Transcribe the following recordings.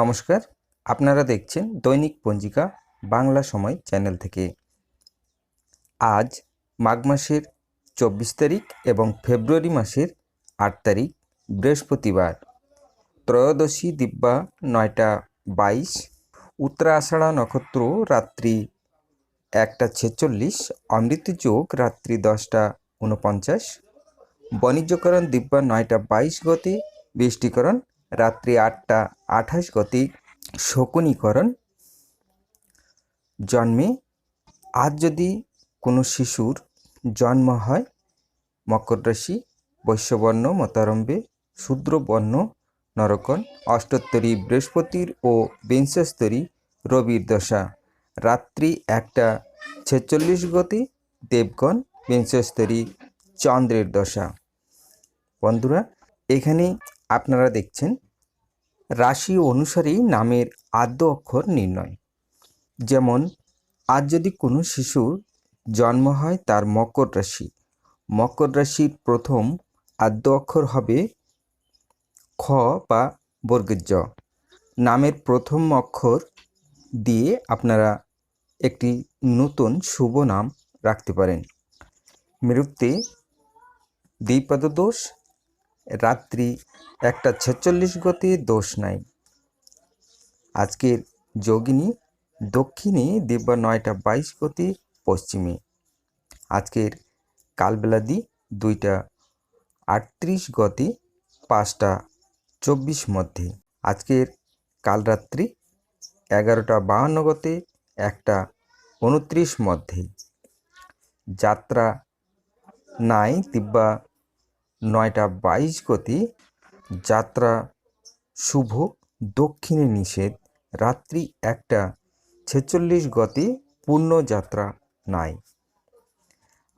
নমস্কার, আপনারা দেখছেন দৈনিক পঞ্জিকা বাংলা সময় চ্যানেল থেকে। আজ মাঘ মাসের চব্বিশ তারিখ এবং ফেব্রুয়ারি মাসের আট তারিখ, বৃহস্পতিবার। ত্রয়োদশী দিব্যা নয়টা বাইশ, উত্তরা আষাঢ়া নক্ষত্র রাত্রি একটা ছেচল্লিশ, অমৃত যোগ রাত্রি দশটা উনপঞ্চাশ বাণিজ্যকরণ দিব্যা নয়টা বাইশ গতি বৃষ্টিকরণ রাত্রি আটটা আঠাশ গতি শকুনীকরণ জন্মে আজ যদি কোনো শিশুর জন্ম হয়, মকর রাশি, বৈশ্যবর্ণ, মতারম্ভে, শূদ্রবর্ণ নরকন অষ্টোত্তরী বৃহস্পতির ও বিংশস্তরী রবির দশা। রাত্রি একটা ছেচল্লিশ গতি দেবগণ, বিংশস্তরী চন্দ্রের দশা। বন্ধুরা এখানে আপনারা দেখছেন রাশি অনুসারেই নামের আদ্য অক্ষর নির্ণয়। যেমন, আজ যদি কোনো শিশুর জন্ম হয় তার মকর রাশি। মকর রাশির প্রথম আদ্য অক্ষর হবে খ বা বর্গের জ। নামের প্রথম অক্ষর দিয়ে আপনারা একটি নতুন শুভ নাম রাখতে পারেন। মৃত্যু দ্বিপদ দোষ রাত্রি একটা ছেচল্লিশ গতি দোষ নাই। আজকের যোগিনী দক্ষিণে দিব্যা নয়টা বাইশ গতি পশ্চিমে। আজকের কালবেলাদি দুইটা আটত্রিশ গতি পাঁচটা চব্বিশ মধ্যে। আজকের কালরাত্রি এগারোটা বাহান্ন গতে একটা উনত্রিশ মধ্যে। যাত্রা নাই দিব্যা নয়টা বাইশ গতি, যাত্রা শুভ, দক্ষিণে নিষেধ, রাত্রি একটা, ছেচল্লিশ গতি পূর্ণ যাত্রা নাই।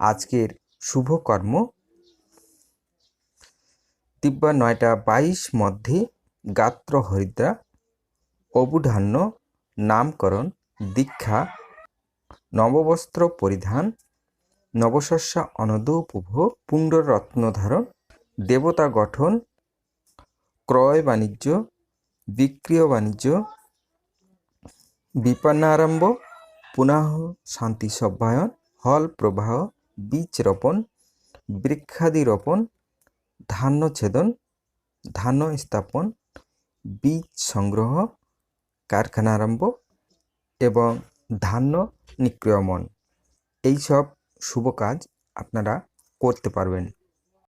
আজকের শুভ কর্ম দিব্যা নয়টা বাইশ মধ্যে গাত্র হরিদ্রা, অবুধান্য, নামকরণ, দীক্ষা, নববস্ত্র পরিধান, নবশস্যা অনদ উপভোগ পুণ্ডরত্ন ধারণ দেবতা গঠন, ক্রয় বাণিজ্য, বিক্রিয় বাণিজ্য বিপন্নারম্ভ পুনঃ শান্তি সভ্যায়ন, হল প্রবাহ, বীজ রোপণ, বৃক্ষাদি রোপণ, ধান্য ছেদন, ধান্য স্থাপন, বীজ সংগ্রহ, কারখানা আরম্ভ এবং ধান্য নিক্রয়মন এইসব শুভ কাজ আপনারা করতে পারবেন।